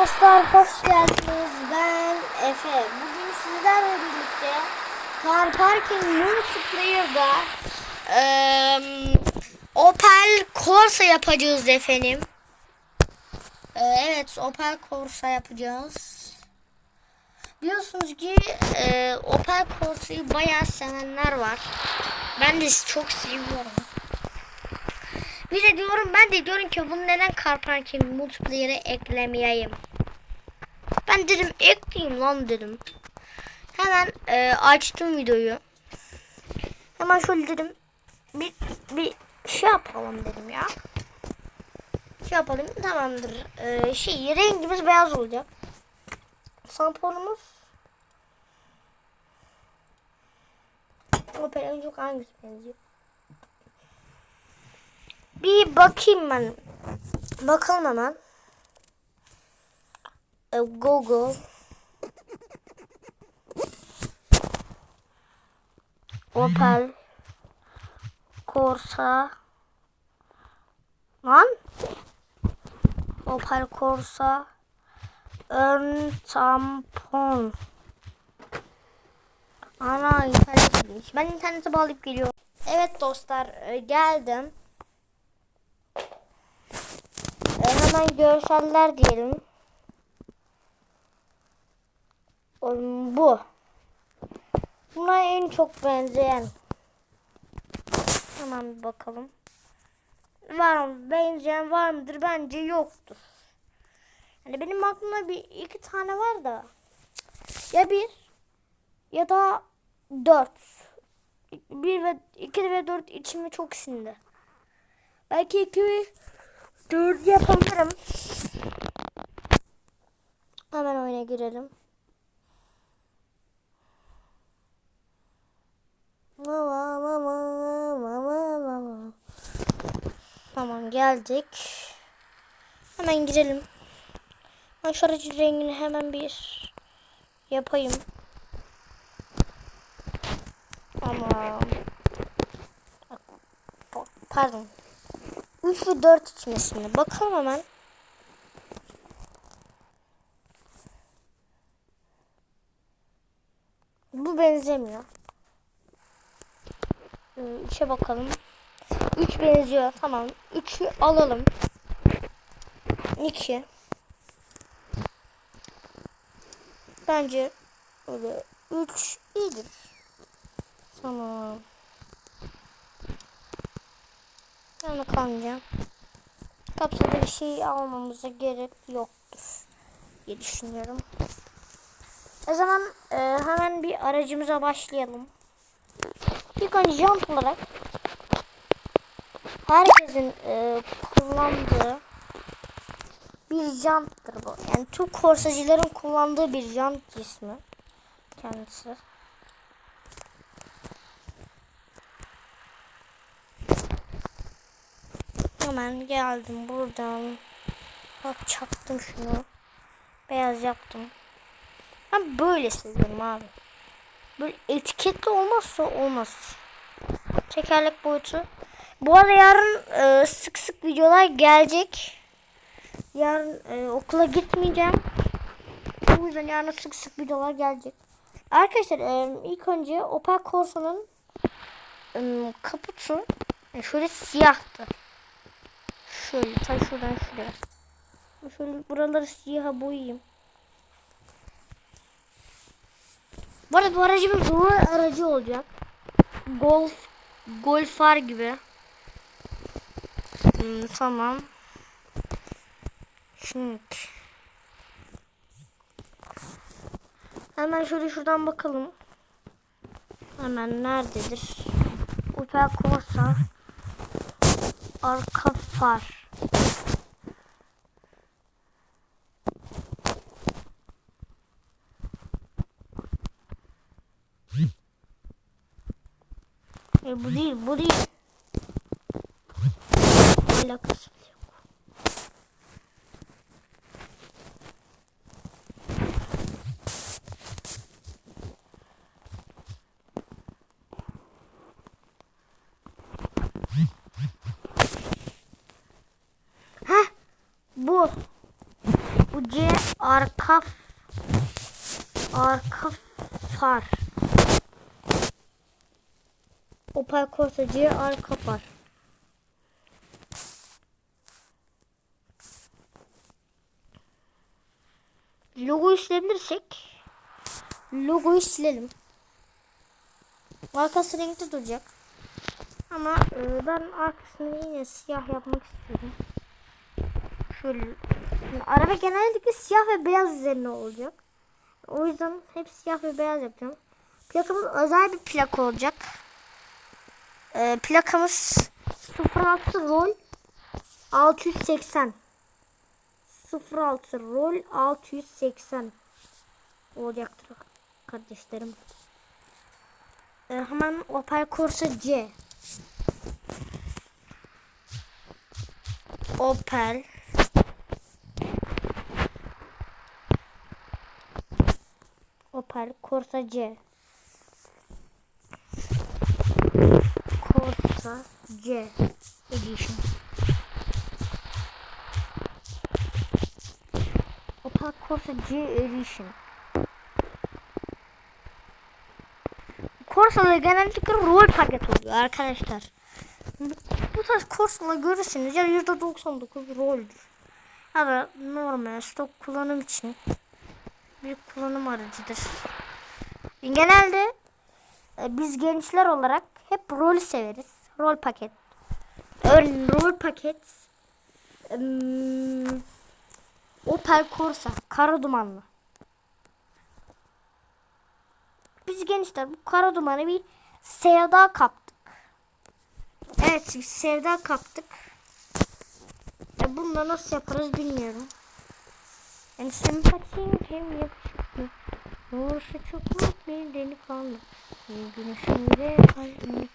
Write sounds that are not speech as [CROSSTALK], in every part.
dostlar hoş geldiniz. Ben Efe. Bugün sizlerle birlikte Car Parking Multiplayer'da eee Opel Corsa yapacağız efendim. Eee, evet Opel Corsa yapacağız. Biliyorsunuz ki eee, Opel Corsa'yı bayağı sevenler var. Ben de çok seviyorum. Bir de diyorum ben de diyorum ki bunu neden Car Parking Multiplayer'e eklemeyeyim. Ben dedim ekleyeyim lan dedim. Hemen e, açtım videoyu. Hemen şöyle dedim bir, bir şey yapalım dedim ya. Şey yapalım tamamdır. E, şey rengimiz beyaz olacak. Samponumuz Opel en çok hangisi benziyor? Bir bakayım ben. Bakalım hemen. E, Google. Opel. Corsa. Lan. Opel Corsa. Ön tampon. Ana internet gitmiş. Ben internete bağlayıp geliyorum. Evet dostlar e, geldim. E, hemen görseller diyelim. Bu. Buna en çok benzeyen. Hemen bir bakalım. Var mı? Benzeyen var mıdır? Bence yoktur. Yani benim aklımda bir iki tane var da. Ya bir ya da dört. Bir ve iki ve dört içime çok sindi. Belki iki dört yapabilirim. Hemen oyuna girelim. Mama mama mama mama. Tamam geldik. Hemen girelim. Ben rengini hemen bir yapayım. Ama pardon. 3 ve 4 içmesine bakalım hemen. Bu benzemiyor. 3'e bakalım. 3 benziyor. Tamam. 3'ü alalım. 2 Bence öyle 3 iyidir. Tamam. Yani kalmayacağım. Kapsada bir şey almamıza gerek yoktur diye düşünüyorum. O zaman e, hemen bir aracımıza başlayalım. İlk önce jant olarak herkesin e, kullandığı bir janttır bu. Yani tüm korsacıların kullandığı bir jant ismi kendisi. Hemen geldim buradan. Bak çaktım şunu. Beyaz yaptım. Ben böyle seviyorum abi. Böyle etiketli olmazsa olmaz. Tekerlek boyutu. Bu arada yarın e, sık sık videolar gelecek. Yarın e, okula gitmeyeceğim. O yüzden yarın sık sık videolar gelecek. Arkadaşlar e, ilk önce Opel Corsa'nın e, kaputu e, şöyle siyahtı. Şöyle ta şuradan şuraya. Şöyle buraları siyaha boyayayım. Bu arada bu aracımız ruh aracı olacak. Golf, Golfar gibi. Hmm, tamam. Şimdi. Hemen şöyle şuradan bakalım. Hemen nerededir? Opel Corsa. Arka far. E, bu değil, bu değil. Alakası bile yok. Heh, bu. Bu C arka arka far. Corsa C arka far. Logoyu silebilirsek logoyu silelim. Arkası renkli duracak. Ama e, ben arkasını yine siyah yapmak istiyorum. Şöyle. Yani araba genellikle siyah ve beyaz üzerine olacak. O yüzden hep siyah ve beyaz yapacağım. Plakamız özel bir plak olacak. E, plakamız 06 rol 680. 06 rol 680 olacaktır kardeşlerim. Ee, hemen Opel Corsa C. Opel Opel Corsa C. Corsa C Edition. Opel Corsa C Edition. Corsa'da genellikle rol paket oluyor arkadaşlar. Bu, bu tarz Corsa'da görürsünüz ya %99 roldür. Ya da normal stok kullanım için bir kullanım aracıdır. Genelde e, biz gençler olarak hep rol severiz. Rol paket. Örneğin rol paket ım, Opel Corsa kara dumanlı. Biz gençler bu kara dumanı bir sevda kaptık. Evet sevda kaptık. E bunu nasıl yaparız bilmiyorum. Yani sempatim hem yakışıklı. Olursa çok mutlu delikanlı. Güneşimde kalbimi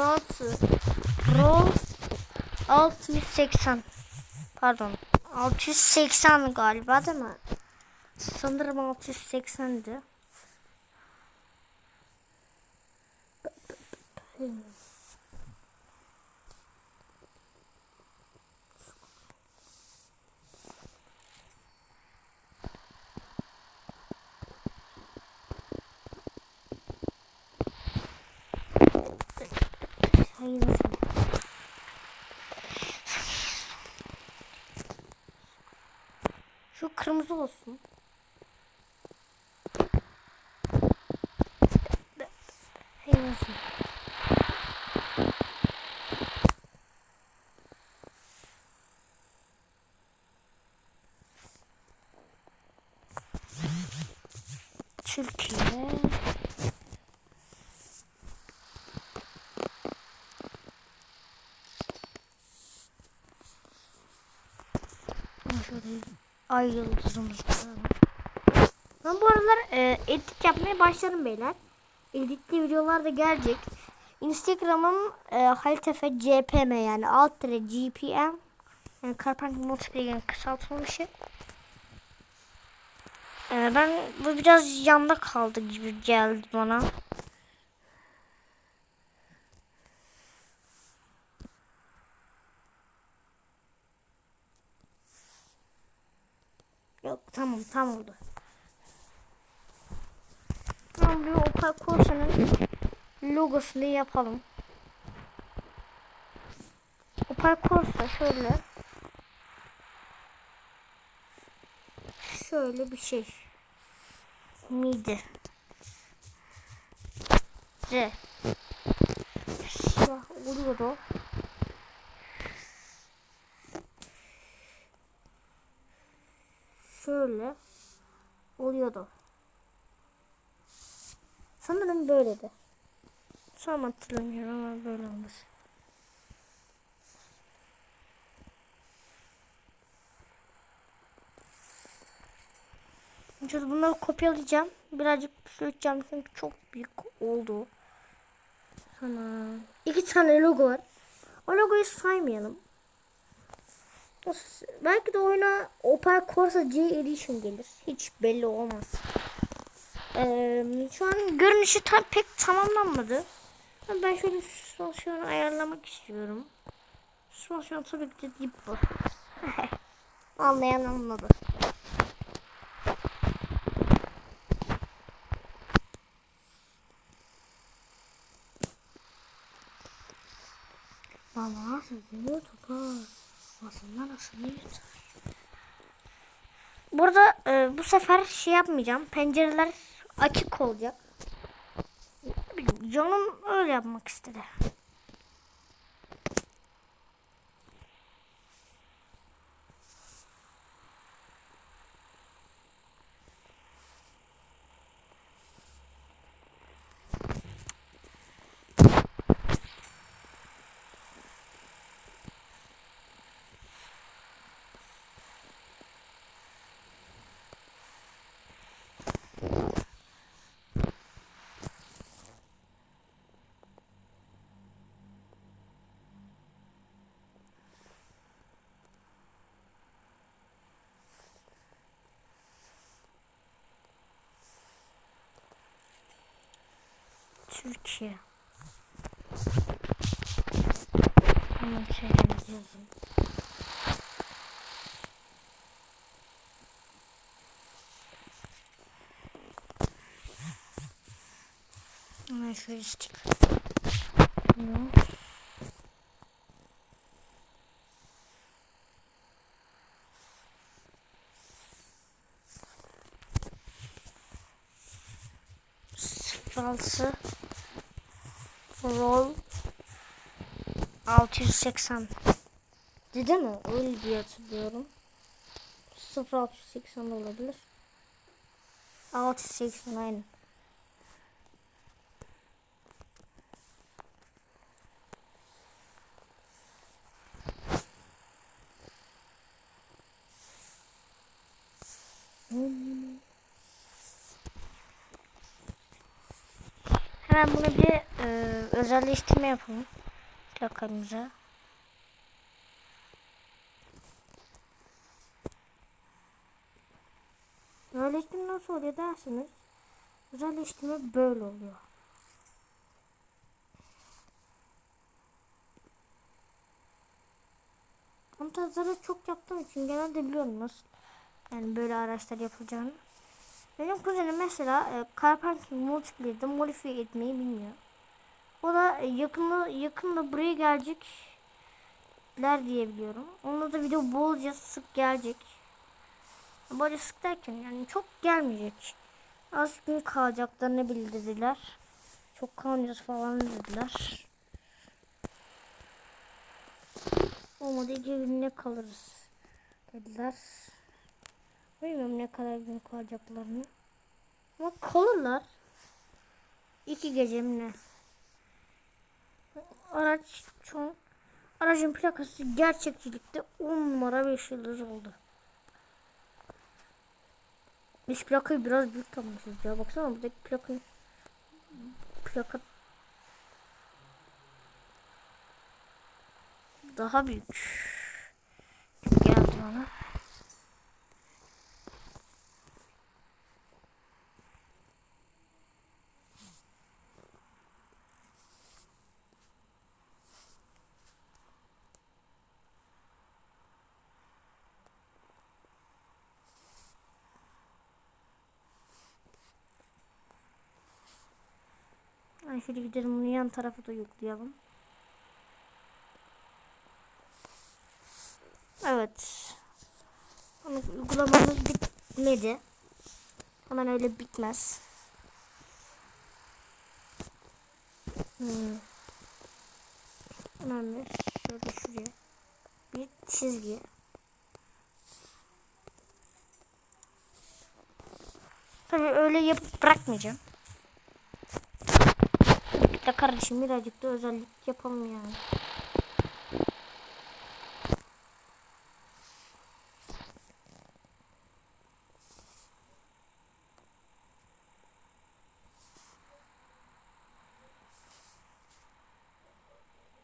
altı Pro 680 pardon 680 galiba değil mi? Sanırım 680'di. Hayır nasıl? Şu kırmızı olsun. Nasıl? Türkiye. Şöyle ay yıldızımız. Ben bu aralar e, edit yapmaya başladım beyler. Editli videolar da gelecek. Instagram'ım e, haltefe cpm yani alt tere gpm yani Carpenter Multiplayer'in kısaltılmışı. E, ben bu biraz yanda kaldı gibi geldi bana. Yok tamam tam oldu. Tamam bir Opel Corsa'nın logosunu yapalım. Opel Corsa şöyle. Şöyle bir şey. Midi. C. Siyah oluyordu. Şöyle oluyordu. Sanırım böyleydi. Tam hatırlamıyorum ama böyle olması. Şimdi bunları kopyalayacağım. Birazcık süreceğim çünkü çok büyük oldu. Sana iki tane logo var. O logoyu saymayalım. Belki de oyuna Opel Corsa G Edition gelir. Hiç belli olmaz. Ee, şu an görünüşü tam pek tamamlanmadı. Ama Ben şöyle süspansiyonu ayarlamak istiyorum. Süspansiyon tabii ki de dip bu. [LAUGHS] Anlayan anladı. Vallahi sözünü tutar. Yutar. Burada e, bu sefer şey yapmayacağım. Pencereler açık olacak. Canım öyle yapmak istedi. Türkiye. Hemen şehrimizi yazın. Hemen şöyle stick. Bunu. Falsı. Roll 680 Dedi mi? Öyle diye hatırlıyorum. 0680 da olabilir. 680 aynı. Hemen bunu bir e, özelleştirme yapalım. Plakamıza. Özelleştirme nasıl oluyor dersiniz. Özelleştirme böyle oluyor. Tam tazları çok yaptığım için genelde biliyorum nasıl. Yani böyle araçlar yapılacağını. Benim kuzenim mesela e, Carpenter Multiplayer'de modifiye etmeyi bilmiyor. O da e, yakında yakında buraya gelecekler diye biliyorum. Onda da video bolca sık gelecek. Böyle sık derken yani çok gelmeyecek. Az gün kalacaklarını bildirdiler. Çok kalmayacağız falan dediler. Olmadı iki günde kalırız dediler. Bilmiyorum ne kadar gün kalacaklarını. Ama kalırlar. İki gece mi ne? Araç çok aracın plakası gerçekçilikte 10 numara 5 yıldız oldu. Biz plakayı biraz büyük tanımışız ya. Baksana buradaki plakayı plaka daha büyük geldi bana. Şöyle gidelim bunu yan tarafı da yoklayalım. Evet. Ama uygulamamız bitmedi. Hemen öyle bitmez. Hmm. Bir şöyle şuraya bir çizgi. Tabii öyle yapıp bırakmayacağım. Ya kardeşim birazcık da özellik yapalım yani.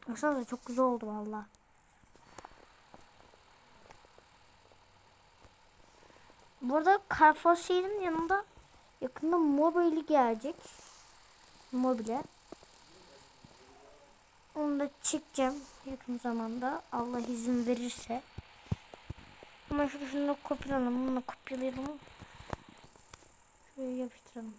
Baksanıza çok güzel oldu valla. Bu arada Carrefour'un yanında yakında mobili gelecek. Mobile. Onu da çekeceğim yakın zamanda. Allah izin verirse. Ama şunu, şunu da kopyalayalım. Bunu da kopyalayalım. Şöyle yapıştıralım.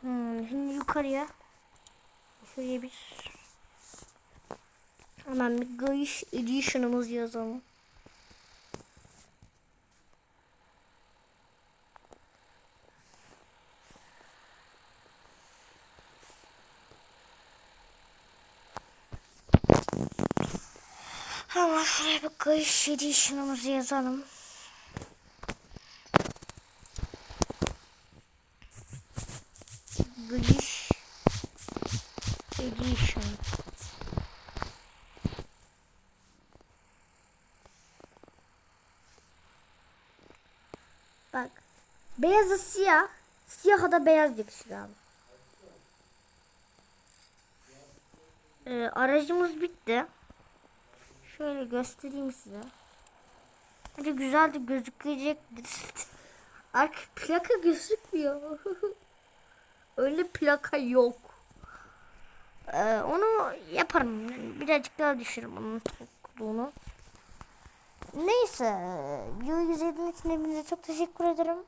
Hmm, şimdi yukarıya şöyle bir hemen bir Gayış Edition'ımız yazalım. Hemen şuraya bir Gayış Edition'ımızı yazalım. Gayış Edition. Bak. Beyazı siyah. Siyaha da beyaz yakışır abi. Ee, aracımız bitti. Şöyle göstereyim size. Hadi güzel de gözükecektir. [LAUGHS] Arka plaka gözükmüyor. [LAUGHS] Öyle plaka yok. Ee, onu yaparım. Birazcık daha düşürürüm onun tokluğunu. Neyse. Videoyu izlediğiniz için hepinize çok teşekkür ederim.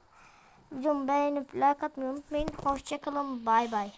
Videomu beğenip like atmayı unutmayın. Hoşçakalın. Bay bay.